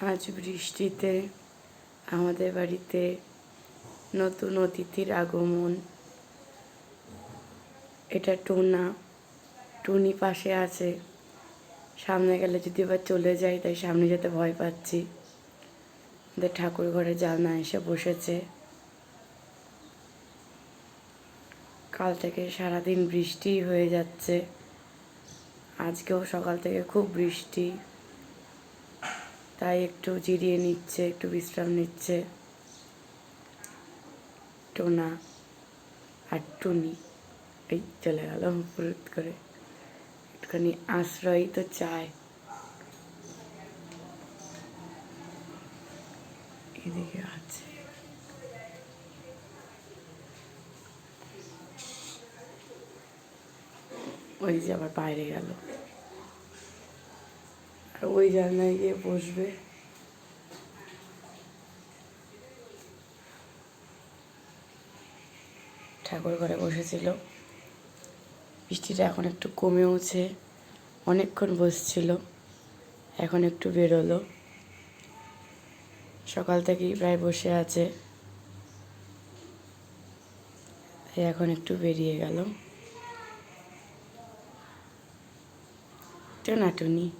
আজ বৃষ্টিতে আমাদের বাড়িতে নতুন অতিথির আগমন। এটা টুনা, টুনি পাশে আছে। সামনে গেলে যদি এবার চলে যাই, তাই সামনে যেতে ভয় পাচ্ছি। আমাদের ঠাকুর ঘরে জালনা এসে বসেছে। কাল থেকে সারাদিন বৃষ্টি হয়ে যাচ্ছে। আজকেও সকাল থেকে খুব বৃষ্টি। তাই একটু জিরিয়ে নিচ্ছে, একটু বিশ্রাম নিচ্ছে। টোনা আর টুনি, এই চলে গেল ফুরুত করে। একটুখানি আশ্রয় তো চায়। এদিকে আছে। ওই যে আবার বাইরে গেল। ওই জানলায় গিয়ে বসবে। ঠাকুর ঘরে বসেছিল। বৃষ্টিটা এখন একটু কমেওছে, অনেকক্ষণ বসছিল, এখন একটু বেরোলো। সকাল থেকেই প্রায় বসে আছে। এখন একটু বেরিয়ে গেল। টোনাটুনি।